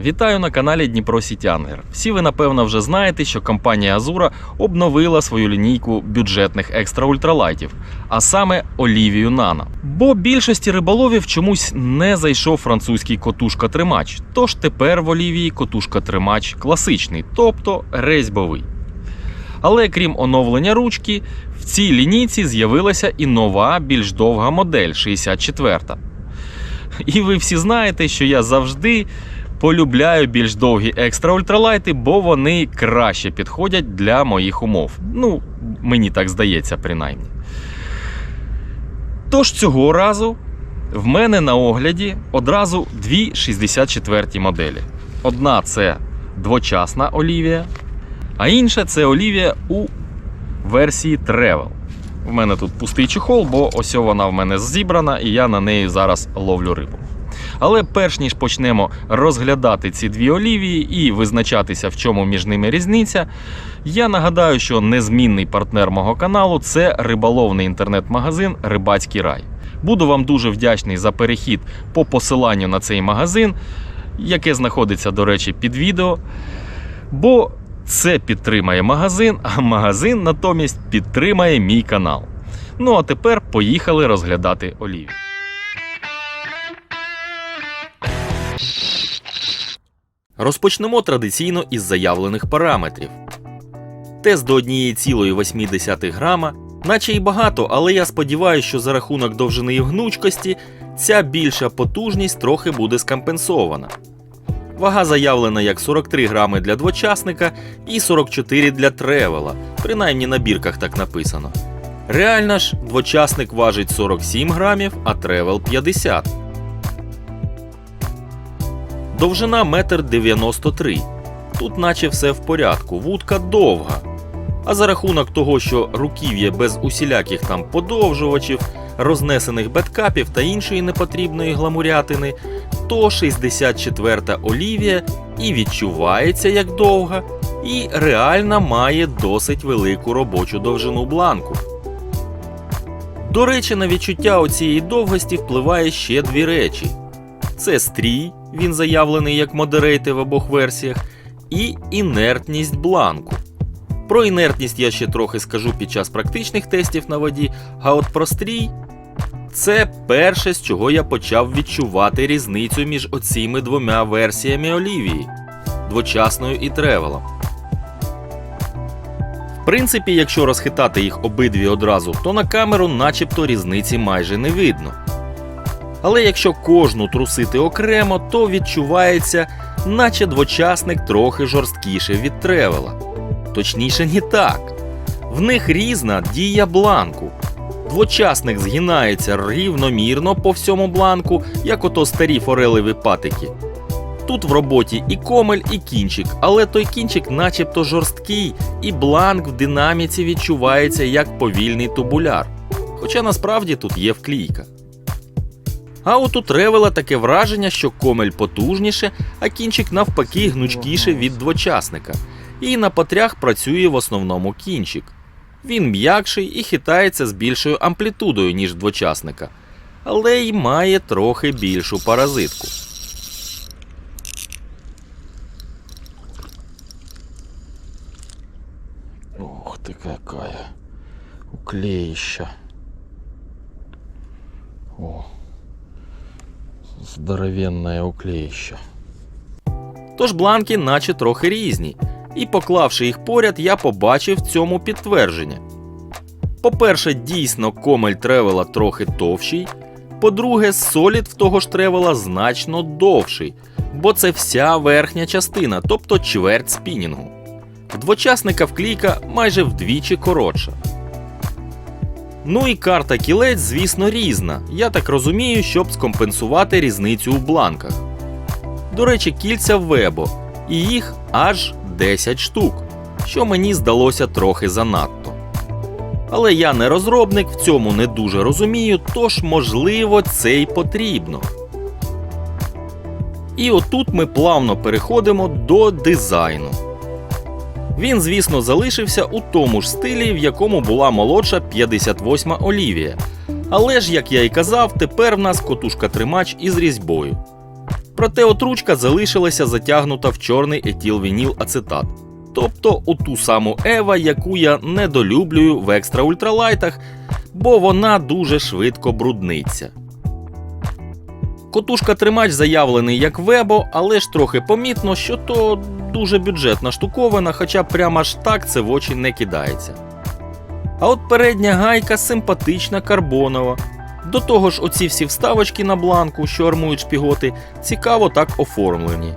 Вітаю на каналі Дніпро Сітянгер. Всі ви напевно вже знаєте, що компанія Азура обновила свою лінійку бюджетних екстра ультралайтів, а саме Олівію Нано. Бо більшості риболовів чомусь не зайшов французький котушка-тримач. Тож тепер в Олівії котушка-тримач класичний, тобто резьбовий. Але крім оновлення ручки, в цій лінійці з'явилася і нова, більш довга модель 64. І ви всі знаєте, що я завжди полюбляю більш довгі екстра ультралайти, бо вони краще підходять для моїх умов. Ну, мені так здається, принаймні. Тож цього разу в мене на огляді одразу дві 64 моделі. Одна це двочасна Олівія, а інша це Олівія у версії Travel. У мене тут пустий чехол, бо ось вона в мене зібрана, і я на неї зараз ловлю рибу. Але перш ніж почнемо розглядати ці дві олівії і визначатися, в чому між ними різниця, я нагадаю, що незмінний партнер мого каналу це риболовний інтернет-магазин Рибацький рай. Буду вам дуже вдячний за перехід по посиланню на цей магазин, яке знаходиться, до речі, під відео. Бо це підтримає магазин, а магазин натомість підтримає мій канал. Ну а тепер поїхали розглядати олівію. Розпочнемо традиційно із заявлених параметрів. Тест до 1,8 грама, наче й багато, але я сподіваюся, що за рахунок довжини і гнучкості ця більша потужність трохи буде скомпенсована. Вага заявлена як 43 грами для двочасника і 44 для тревела, принаймні на бірках так написано. Реально ж, двочасник важить 47 грамів, а тревел 50. Довжина 1,93 м. Тут наче все в порядку, вудка довга. А за рахунок того, що руків'я без усіляких там подовжувачів, рознесених беткапів та іншої непотрібної гламурятини, то 64-та Олівія і відчувається як довга, і реально має досить велику робочу довжину бланку. До речі, на відчуття оцієї довгості впливає ще дві речі: це стрій, він заявлений як модерейти в обох версіях, і інертність бланку. Про інертність я ще трохи скажу під час практичних тестів на воді, а от про стрій це перше, з чого я почав відчувати різницю між оціми двома версіями Олівії двочасною і тревелом. В принципі, якщо розхитати їх обидві одразу, то на камеру начебто різниці майже не видно. Але якщо кожну трусити окремо, то відчувається, наче двочасник трохи жорсткіше від тревела. Точніше, не так. В них різна дія бланку. Двочасник згинається рівномірно по всьому бланку, як ото старі форелеві патики. Тут в роботі і комель, і кінчик, але той кінчик начебто жорсткий, і бланк в динаміці відчувається як повільний тубуляр. Хоча насправді тут є вклійка. А от у тревела таке враження, що комель потужніше, а кінчик навпаки гнучкіше від двочасника. І на потрях працює в основному кінчик. Він м'якший і хитається з більшою амплітудою, ніж двочасника, але й має трохи більшу паразитку. Ух ты какая уклеища. О, здоровенное уклеище. Тож бланки наче трохи різні, і поклавши їх поряд, я побачив цьому підтвердження. По-перше, дійсно комель тревела трохи товщий. По-друге, солід в того ж тревела значно довший, бо це вся верхня частина, тобто чверть спінінгу. В двочасника вклійка майже вдвічі коротша. Ну і карта кілець, звісно, різна. Я так розумію, щоб скомпенсувати різницю у бланках. До речі, кільця вебо, і їх аж 10 штук, що мені здалося трохи занадто. Але я не розробник, в цьому не дуже розумію, тож, можливо, це й потрібно. І отут ми плавно переходимо до дизайну. Він, звісно, залишився у тому ж стилі, в якому була молодша 58 Олівія. Але ж, як я і казав, тепер в нас котушка тримач із різьбою. Проте отручка залишилася затягнута в чорний етилвініл ацетат. Тобто у ту саму Ева, яку я недолюблюю в екстра ультралайтах, бо вона дуже швидко брудниться. Котушка тримач заявлений як вебо, але ж трохи помітно, що то дуже бюджетна штуковина, хоча прямо аж так це в очі не кидається. А от передня гайка симпатична карбонова. До того ж, оці всі вставочки на бланку, що армують шпіготи, цікаво так оформлені.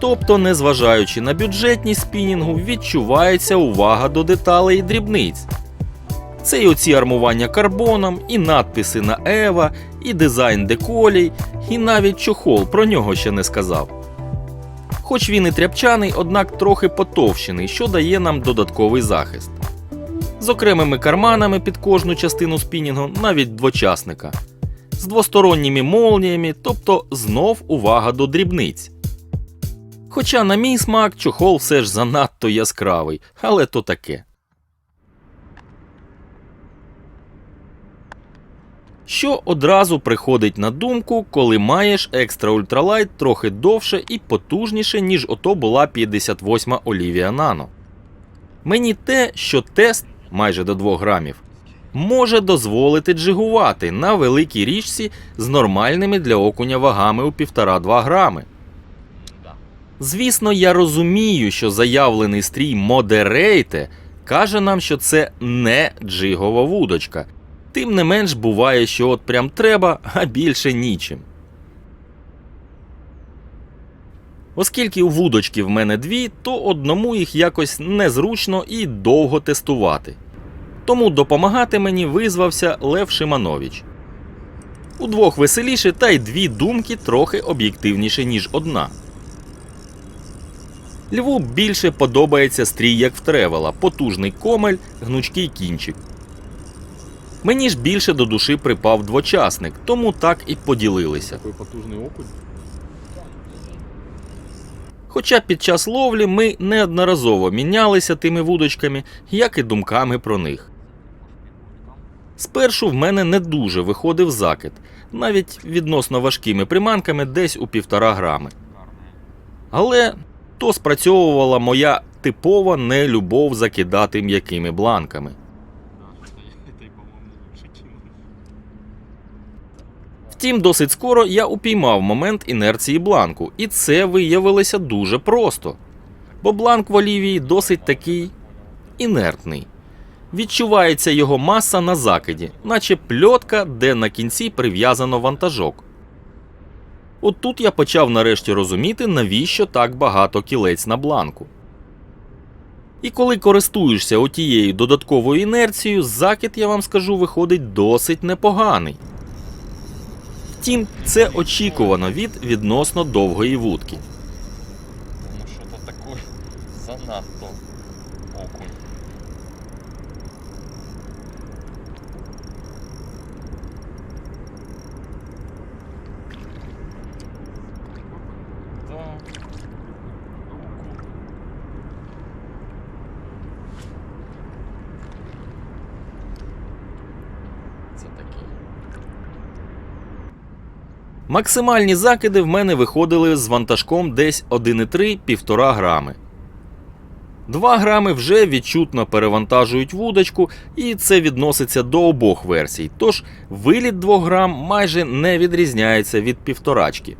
Тобто, незважаючи на бюджетність спінінгу, відчувається увага до деталей і дрібниць. Це і оці армування карбоном, і надписи на Ева, і дизайн деколій, і навіть чохол про нього ще не сказав. Хоч він і тряпчаний, однак трохи потовщений, що дає нам додатковий захист. З окремими карманами під кожну частину спінінгу, навіть двочасника, з двосторонніми молніями, тобто знов увага до дрібниць. Хоча, на мій смак, чохол все ж занадто яскравий, але то таке. Що одразу приходить на думку, коли маєш екстра ультралайт трохи довше і потужніше, ніж ото була 58 Olivia Nano. Мені те, що тест майже до 2 грамів може дозволити джигувати на великій річці з нормальними для окуня вагами у 1,5-2 грами. Звісно, я розумію, що заявлений стрій Модерейте каже нам, що це не джигова вудочка. Тим не менш буває, що от прям треба, а більше нічим. Оскільки у вудочки в мене дві, то одному їх якось незручно і довго тестувати. Тому допомагати мені визвався Лев Шиманович. Удвох веселіше, та й дві думки трохи об'єктивніше, ніж одна. Льву більше подобається стрій, як в тревела, потужний комель, гнучкий кінчик. Мені ж більше до душі припав двочасник, тому так і поділилися. Потужний окунь. Хоча під час ловлі ми неодноразово мінялися тими вудочками, як і думками про них. Спершу в мене не дуже виходив закид, навіть відносно важкими приманками десь у півтора грами. Але то спрацьовувала моя типова нелюбов закидати м'якими бланками. Втім, досить скоро я упіймав момент інерції бланку, і це виявилося дуже просто. Бо бланк в Олівії досить такий інертний. Відчувається його маса на закиді, наче пльотка, де на кінці прив'язано вантажок. От тут я почав нарешті розуміти, навіщо так багато кілець на бланку. І коли користуєшся отією додатковою інерцією, закид, я вам скажу, виходить досить непоганий. Втім, це очікувано від відносно довгої вудки. Ну що то таке занадто окунь. Да. Це такий. Максимальні закиди в мене виходили з вантажком десь 1,3-1,5 грами. 2 грами вже відчутно перевантажують вудочку, і це відноситься до обох версій. Тож виліт 2 грам майже не відрізняється від півторачки.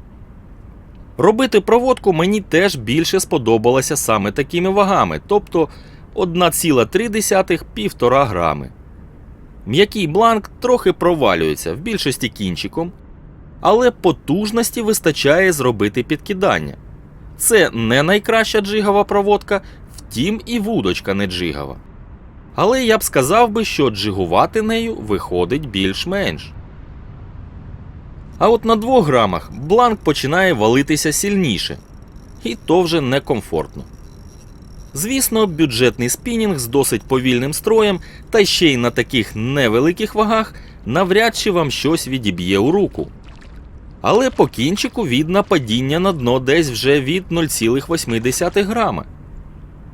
Робити проводку мені теж більше сподобалося саме такими вагами, тобто 1,3-1,5 грами. М'який бланк трохи провалюється в більшості кінчиком, але потужності вистачає зробити підкидання. Це не найкраща джигова проводка, втім і вудочка не джигова. Але я б сказав би, що джигувати нею виходить більш-менш. А от на 2 грамах бланк починає валитися сильніше, і то вже некомфортно. Звісно, бюджетний спінінг з досить повільним строєм, та ще й на таких невеликих вагах навряд чи вам щось відіб'є у руку. Але по кінчику видно падіння на дно десь вже від 0,8 грама.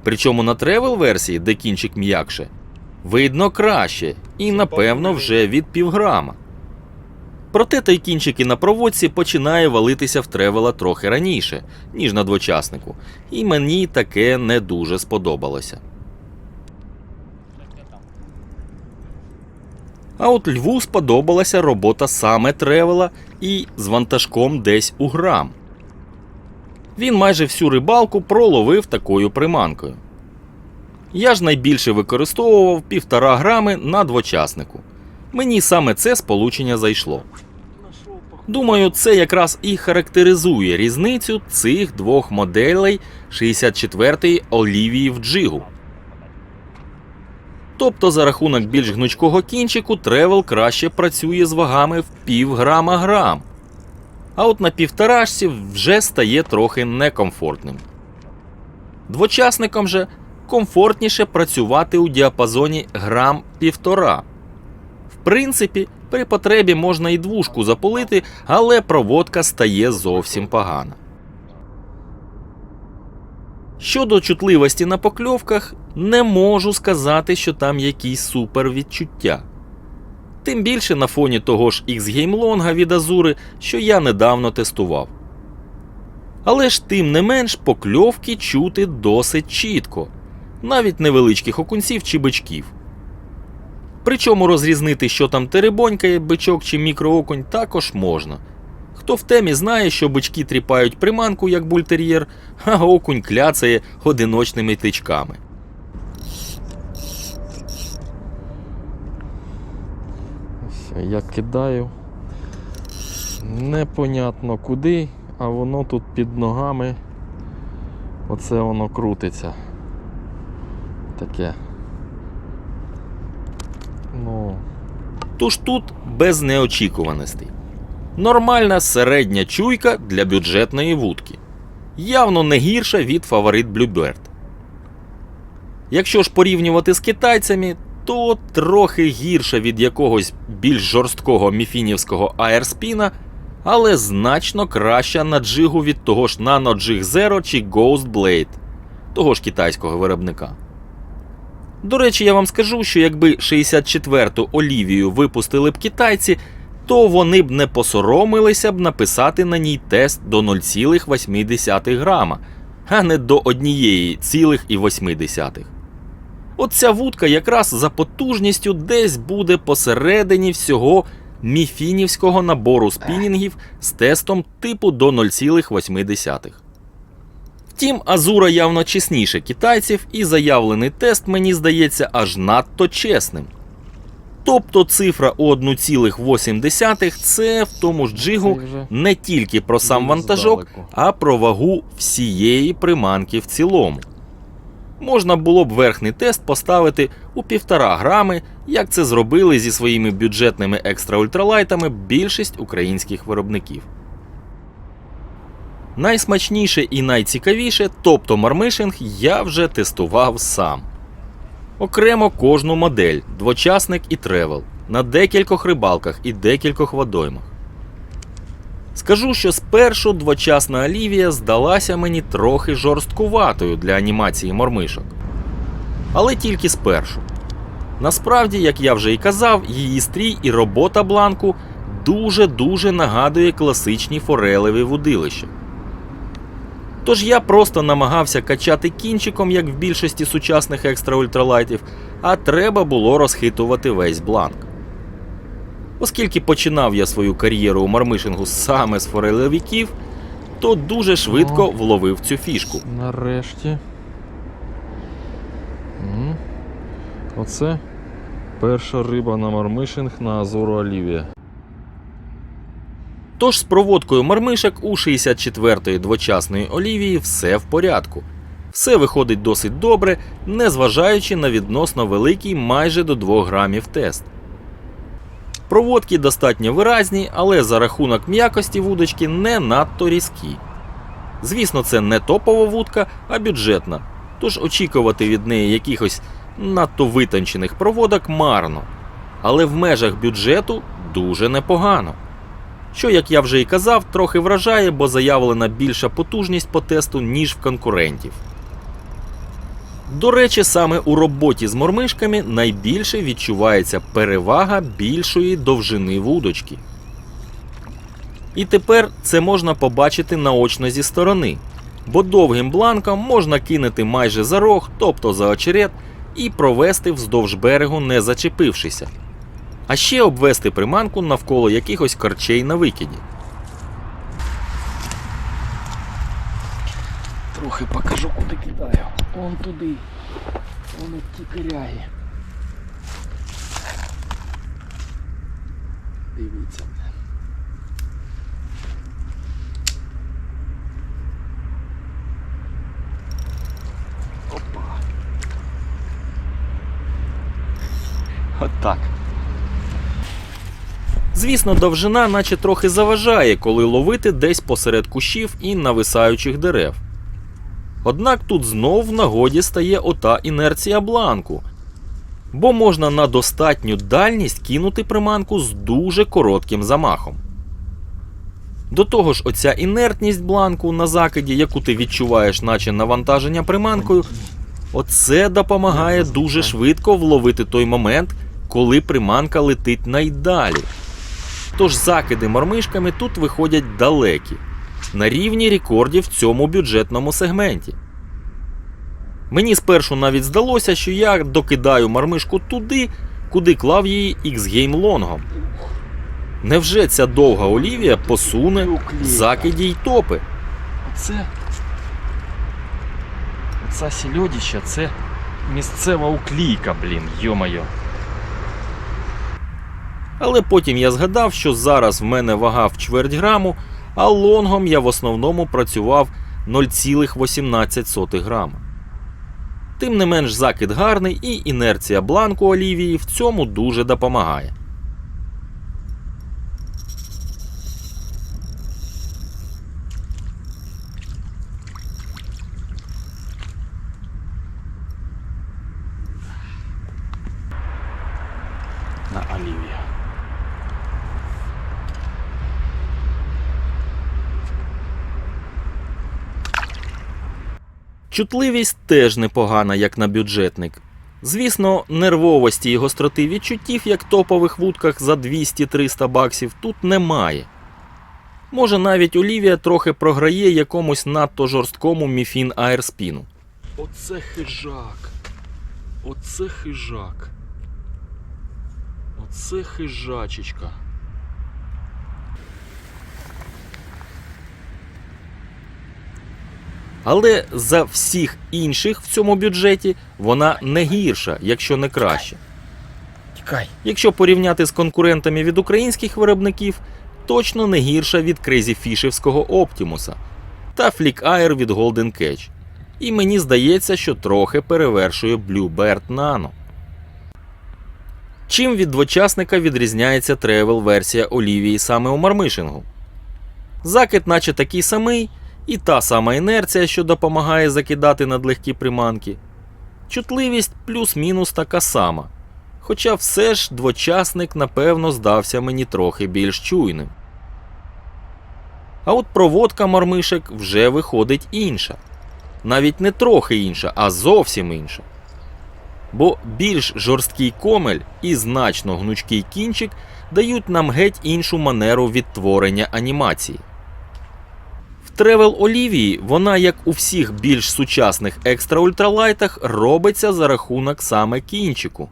Причому на тревел версії, де кінчик м'якше, видно краще і напевно вже від півграма. Проте той кінчик і на проводці починає валитися в тревела трохи раніше, ніж на двочаснику, і мені таке не дуже сподобалося. А от Льву сподобалася робота саме тревела і з вантажком десь у грам. Він майже всю рибалку проловив такою приманкою. Я ж найбільше використовував півтора грами на двочаснику. Мені саме це сполучення зайшло. Думаю, це якраз і характеризує різницю цих двох моделей 64-ї Олівії в джигу. Тобто за рахунок більш гнучкого кінчику тревел краще працює з вагами в пів грама грам. А от на півторашці вже стає трохи некомфортним. Двочасником же комфортніше працювати у діапазоні грам півтора. В принципі, при потребі можна і двушку запалити, але проводка стає зовсім погана. Щодо чутливості на покльовках, не можу сказати, що там якісь супер відчуття. Тим більше на фоні того ж Long від Азури, що я недавно тестував. Але ж тим не менш покльовки чути досить чітко, навіть невеличких окунців чи бичків. Причому розрізнити, що там теребонькає, бичок чи мікроокунь, також можна. Хто в темі знає, що бички тріпають приманку, як бультер'єр, а окунь кляцає одиночними тичками. Я кидаю. Непонятно куди, а воно тут під ногами. Оце воно крутиться. Таке. Ну, Тож тут без неочікуваностей. Нормальна середня чуйка для бюджетної вудки. Явно не гірша від фаворит Bluebird. Якщо ж порівнювати з китайцями, то трохи гірша від якогось більш жорсткого міфінівського аерспіна, але значно краща на джигу від того ж Nano Jig Zero чи Ghost Blade, того ж китайського виробника. До речі, я вам скажу, що якби 64-ту Олівію випустили б китайці, то вони б не посоромилися б написати на ній тест до 0,8 грама, а не до 1,8. От ця вудка якраз за потужністю десь буде посередині всього міфінівського набору спінінгів з тестом типу до 0,8. Втім, Азура явно чесніше китайців, і заявлений тест мені здається аж надто чесним. Тобто цифра у 1,8 це в тому ж джигу не тільки про сам вантажок, а про вагу всієї приманки в цілому. Можна було б верхній тест поставити у 1,5 грами, як це зробили зі своїми бюджетними екстра-ультралайтами більшість українських виробників. Найсмачніше і найцікавіше, тобто мармишинг, я вже тестував сам. Окремо кожну модель, двочасник і тревел, на декількох рибалках і декількох водоймах. Скажу, що спершу двочасна Олівія здалася мені трохи жорсткуватою для анімації мормишок. Але тільки спершу. Насправді, як я вже і казав, її стрій і робота бланку дуже-дуже нагадує класичні форелеві вудилища. Тож я просто намагався качати кінчиком, як в більшості сучасних екстра-ультралайтів, а треба було розхитувати весь бланк. Оскільки починав я свою кар'єру у мармишингу саме з форелевиків, то дуже швидко О. вловив цю фішку. Нарешті. Оце перша риба на мармишинг на Азору Олівія. Тож з проводкою мармишок у 64-ї двочасної Олівії все в порядку. Все виходить досить добре, незважаючи на відносно великий майже до 2 грамів тест. Проводки достатньо виразні, але за рахунок м'якості вудочки не надто різкі. Звісно, це не топова вудка, а бюджетна, тож очікувати від неї якихось надто витончених проводок марно. Але в межах бюджету дуже непогано. Що, як я вже і казав, трохи вражає, бо заявлена більша потужність по тесту, ніж в конкурентів. До речі, саме у роботі з мормишками найбільше відчувається перевага більшої довжини вудочки. І тепер це можна побачити наочно зі сторони, бо довгим бланком можна кинути майже за рог, тобто за очерет, і провести вздовж берегу, не зачепившися. А ще обвести приманку навколо якихось корчей на викиді. Трохи покажу, куди кидаю. Вон туди. Воно тікаряє. Дивіться. Опа. Отак. Звісно, довжина наче трохи заважає, коли ловити десь посеред кущів і нависаючих дерев. Однак тут знов в нагоді стає ота інерція бланку, бо можна на достатню дальність кинути приманку з дуже коротким замахом. До того ж, оця інертність бланку на закиді, яку ти відчуваєш, наче навантаження приманкою, оце допомагає дуже швидко вловити той момент, коли приманка летить найдалі. Тож закиди мормишками тут виходять далекі, на рівні рекордів в цьому бюджетному сегменті. Мені спершу навіть здалося, що я докидаю мармишку туди, куди клав її X-Game лонгом. Невже ця довга Олівія посуне закиді й топи? Оце. Оце сільодіще, це місцева уклійка, блін, йо-моє. Але потім я згадав, що зараз в мене вага в чверть граму, а лонгом я в основному працював 0,18 грама. Тим не менш закид гарний і інерція бланку Олівії в цьому дуже допомагає. На Олівію. Чутливість теж непогана, як на бюджетник. Звісно, нервовості і гостроти відчуттів, як топових вудках за 200-300 баксів, тут немає. Може, навіть Олівія трохи програє якомусь надто жорсткому міфін аерспіну. Оце хижак. Оце хижак. Оце хижачечка. Але за всіх інших в цьому бюджеті вона не гірша, якщо не краща. Якщо порівняти з конкурентами від українських виробників, точно не гірша від крейзіфішевського Оптімуса та Flick Air від Golden Catch. І мені здається, що трохи перевершує Bluebird Nano. Чим від двочасника відрізняється тревел версія Олівії саме у мармишингу? Закид, наче такий самий, і та сама інерція, що допомагає закидати надлегкі приманки. Чутливість плюс-мінус така сама. Хоча все ж двочасник, напевно, здався мені трохи більш чуйним. А от проводка мармишек вже виходить інша. Навіть не трохи інша, а зовсім інша. Бо більш жорсткий комель і значно гнучкий кінчик дають нам геть іншу манеру відтворення анімації. Тревел Олівії вона, як у всіх більш сучасних екстра ультралайтах, робиться за рахунок саме кінчику.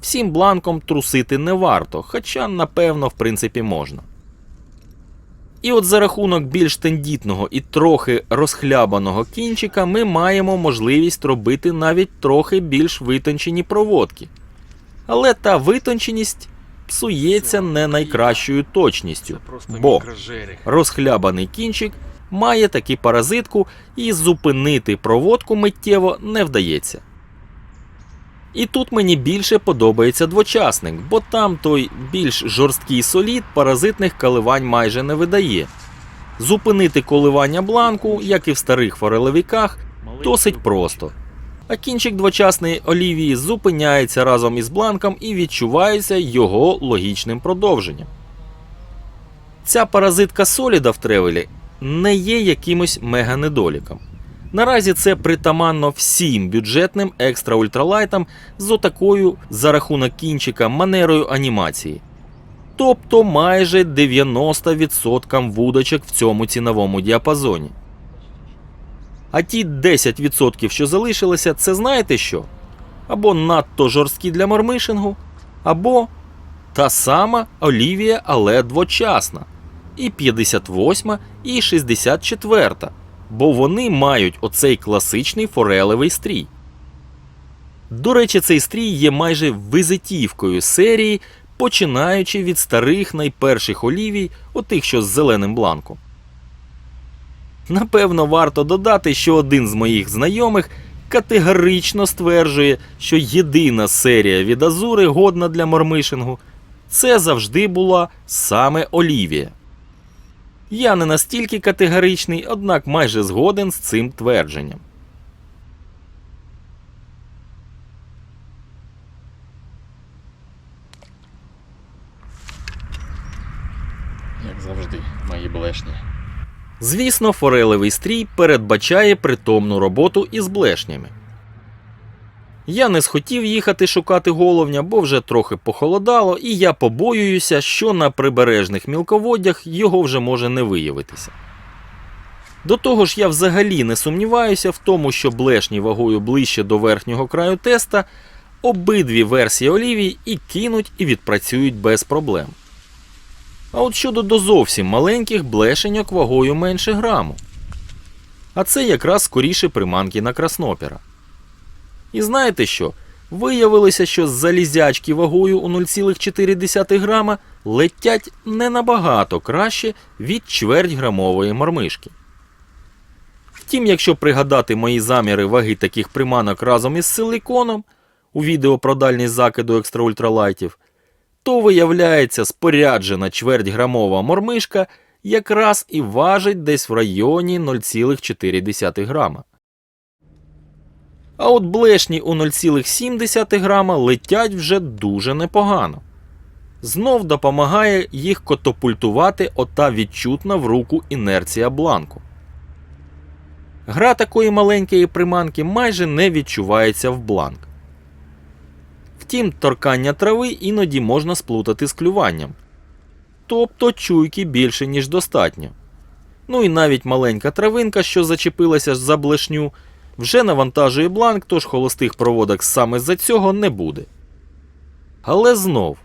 Всім бланком трусити не варто, хоча, напевно, в принципі, можна. І от за рахунок більш тендітного і трохи розхлябаного кінчика ми маємо можливість робити навіть трохи більш витончені проводки. Але та витонченість псується не найкращою точністю, бо розхлябаний кінчик має таки паразитку і зупинити проводку миттєво не вдається. І тут мені більше подобається двочасник, бо там той більш жорсткий солід паразитних коливань майже не видає. Зупинити коливання бланку, як і в старих форелевіках, досить просто. А кінчик двочасної олівії зупиняється разом із бланком і відчувається його логічним продовженням. Ця паразитка соліда в тревелі не є якимось мега-недоліком. Наразі це притаманно всім бюджетним екстра ультралайтам з отакою за рахунок кінчика манерою анімації. тобто майже 90% вудочок в цьому ціновому діапазоні. А ті 10%, що залишилися, це знаєте що? Або надто жорсткі для мормишингу, або та сама Олівія, але двочасна. І 58, і 64, бо вони мають оцей класичний форелевий стрій. До речі, цей стрій є майже визитівкою серії, починаючи від старих найперших олівій, отих, що з зеленим бланком. Напевно, варто додати, що один з моїх знайомих категорично стверджує, що єдина серія від Азури годна для мормишингу це завжди була саме Олівія. Я не настільки категоричний, однак майже згоден з цим твердженням. Як завжди, мої блешні. Звісно, форелевий стрій передбачає притомну роботу із блешнями. Я не схотів їхати шукати головня, бо вже трохи похолодало, і я побоююся, що на прибережних мілководдях його вже може не виявитися. До того ж, я взагалі не сумніваюся в тому, що блешні вагою ближче до верхнього краю теста обидві версії олівій і кинуть і відпрацюють без проблем. А от щодо до зовсім маленьких блешеньок вагою менше граму. А це якраз скоріше приманки на краснопера. І знаєте що? Виявилося, що залізячки вагою у 0,4 грама летять не набагато краще від чвертьграмової мормишки. Втім, якщо пригадати мої заміри ваги таких приманок разом із силиконом у відео про дальність закиду екстраультралайтів, то виявляється споряджена чвертьграмова мормишка якраз і важить десь в районі 0,4 грама. А от блешні у 0,7 грама летять вже дуже непогано. Знов допомагає їх котопультувати ота відчутна в руку інерція бланку. Гра такої маленької приманки майже не відчувається в бланк. Втім, торкання трави іноді можна сплутати з клюванням. Тобто чуйки більше, ніж достатньо. Ну і навіть маленька травинка, що зачепилася за блешню, вже навантажує бланк, тож холостих проводок саме з-за цього не буде. Але знов,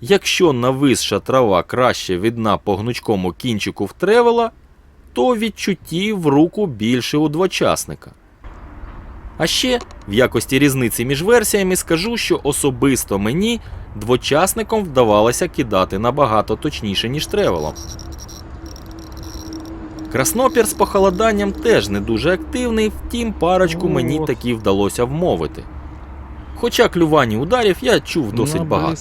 якщо нависша трава краще видна по гнучкому кінчику в тревела, то відчуттів в руку більше у двочасника. А ще в якості різниці між версіями скажу, що особисто мені двочасником вдавалося кидати набагато точніше, ніж тревелом. Краснопір з похолоданням теж не дуже активний, втім парочку мені таки вдалося вмовити. Хоча клювання ударів я чув досить багато.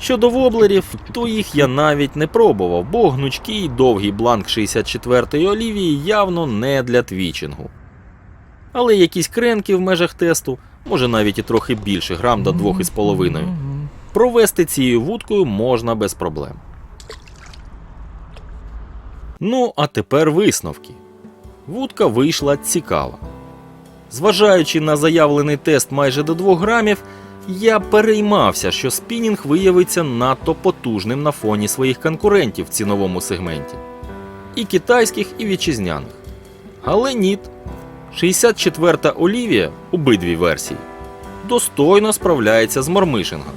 Щодо воблерів, то їх я навіть не пробував, бо гнучкий довгий бланк 64-ї олівії явно не для твічингу. Але якісь кренки в межах тесту, може навіть і трохи більше, грам до 2,5, провести цією вудкою можна без проблем. Ну, а тепер висновки. Вудка вийшла цікава. Зважаючи на заявлений тест майже до 2 грамів, я переймався, що спінінг виявиться надто потужним на фоні своїх конкурентів в ціновому сегменті. І китайських, і вітчизняних. Але ні. 64-та Олівія обидві версії достойно справляється з мормишингом.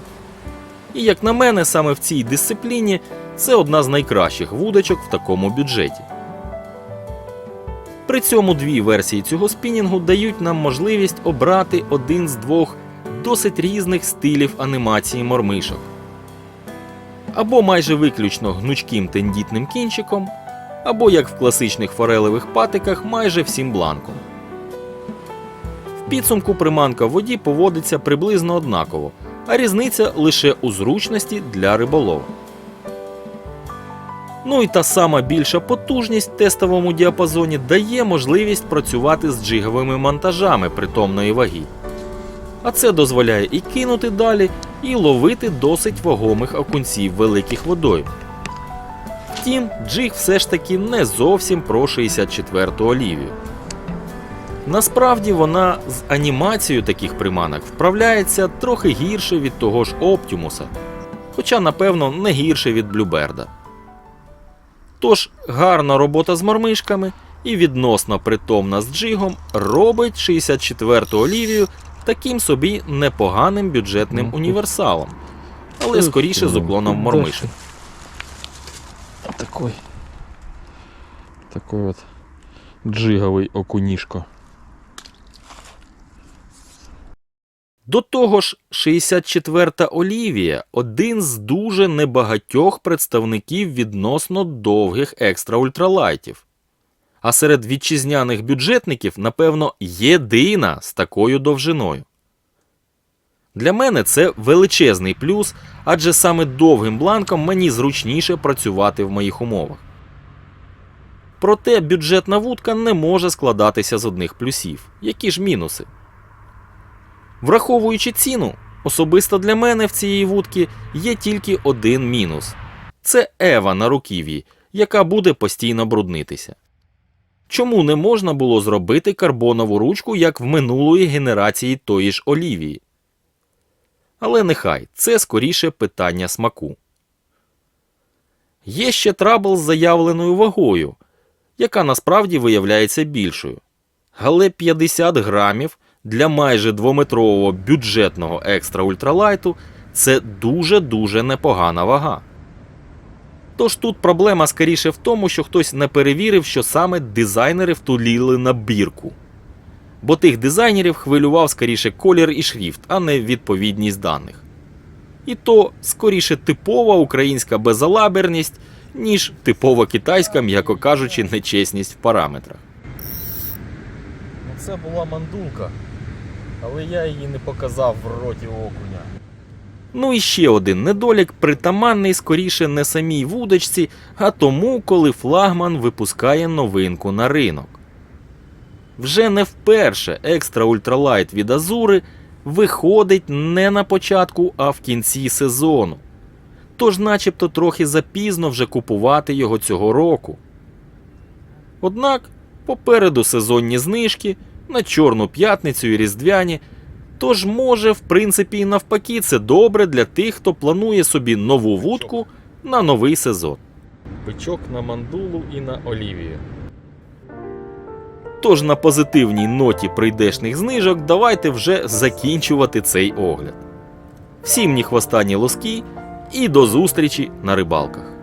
І як на мене, саме в цій дисципліні це одна з найкращих вудочок в такому бюджеті. При цьому дві версії цього спінінгу дають нам можливість обрати один з двох досить різних стилів анімації мормишок. Або майже виключно гнучким тендітним кінчиком, або як в класичних форелевих патиках майже всім бланком. Підсумку приманка в воді поводиться приблизно однаково, а різниця лише у зручності для риболова. Ну і та сама більша потужність в тестовому діапазоні дає можливість працювати з джиговими монтажами притомної ваги. А це дозволяє і кинути далі, і ловити досить вагомих окунців великих водою. Втім, джиг все ж таки не зовсім про 64-ту олівію. Насправді вона з анімацією таких приманок вправляється трохи гірше від того ж Оптімуса. хоча, напевно, не гірше від Блюберда. Тож гарна робота з мормишками і відносно притомна з джигом робить 64-ту Олівію таким собі непоганим бюджетним універсалом, але скоріше з уклоном в мормишек. Такой. Такой от джиговий окунішко. До того ж, 64-та Олівія один з дуже небагатьох представників відносно довгих екстра ультралайтів. А серед вітчизняних бюджетників, напевно, єдина з такою довжиною. Для мене це величезний плюс, адже саме довгим бланком мені зручніше працювати в моїх умовах. Проте бюджетна вудка не може складатися з одних плюсів. Які ж мінуси? Враховуючи ціну, особисто для мене в цієї вудки є тільки один мінус це Ева на руків'ї, яка буде постійно бруднитися. Чому не можна було зробити карбонову ручку, як в минулої генерації тої ж Олівії? Але нехай це скоріше питання смаку. Є ще трабл з заявленою вагою, яка насправді виявляється більшою. Але 50 грамів для майже двометрового бюджетного екстра ультралайту це дуже-дуже непогана вага. Тож тут проблема скоріше в тому, що хтось не перевірив, що саме дизайнери втуліли на бірку. Бо тих дизайнерів хвилював скоріше колір і шрифт, а не відповідність даних. І то скоріше типова українська безалаберність, ніж типова китайська, м'яко кажучи, нечесність в параметрах. Це була мандулка, але я її не показав в роті окуня. Ну і ще один недолік, притаманний скоріше не самій вудочці, а тому, коли флагман випускає новинку на ринок. Вже не вперше екстра ультралайт від Азури виходить не на початку, а в кінці сезону. Тож, начебто, трохи запізно вже купувати його цього року. Однак попереду сезонні знижки на Чорну п'ятницю і Різдвяні. Тож, може, в принципі, і навпаки, це добре для тих, хто планує собі нову вудку на новий сезон. Бичок на мандулу і на олівію. Тож на позитивній ноті прийдешних знижок давайте вже закінчувати цей огляд. Всім ні хвоста, лоски і до зустрічі на рибалках.